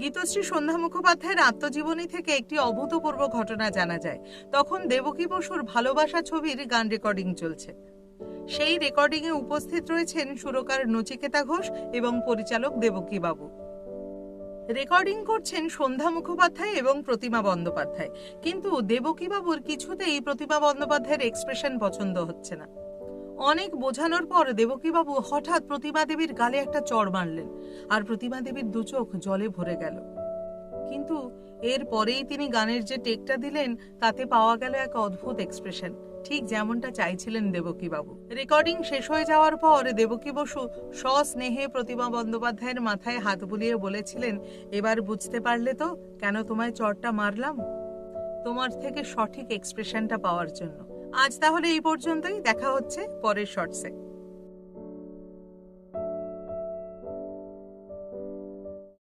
গীতশ্রী সন্ধ্যা মুখোপাধ্যায়ের আত্মজীবনী থেকে একটি অভূতপূর্ব ঘটনা জানা যায়। তখন দেবকী বসুর ভালোবাসা ছবির গান রেকর্ডিং চলছে। সেই রেকর্ডিংয়ে উপস্থিত রয়েছেন সুরকার নচিকেতা ঘোষ এবং পরিচালক দেবকী বাবু। রেকর্ডিং করছেন সন্ধ্যা মুখোপাধ্যায় এবং প্রতিমা বন্দ্যোপাধ্যায়। কিন্তু দেবকী বাবুর কিছুতেই প্রতিমা বন্দ্যোপাধ্যায়ের এক্সপ্রেশন পছন্দ হচ্ছে না। অনেক বোঝানোর পর দেবকীবাবু হঠাৎ প্রতিমা দেবীর গালে একটা চড় মারলেন, আর প্রতিমা দেবীর দু চোখ জলে ভরে গেল। কিন্তু এর পরেই তিনি গানের যে টেকটা দিলেন, তাতে পাওয়া গেল এক অদ্ভুত এক্সপ্রেশন ঠিক যেমনটা চাইছিলেন দেবকীবাবু। রেকর্ডিং শেষ হয়ে যাওয়ার পর দেবকী বসু সস্নেহে প্রতিমা বন্দ্যোপাধ্যায়ের মাথায় হাত বুলিয়ে বলেছিলেন, এবার বুঝতে পারলে তো কেন তোমায় চড়টা মারলাম? তোমার থেকে সঠিক এক্সপ্রেশনটা পাওয়ার জন্য। আজ তাহলে এই পর্যন্তই দেখা হচ্ছে পরের শর্টসে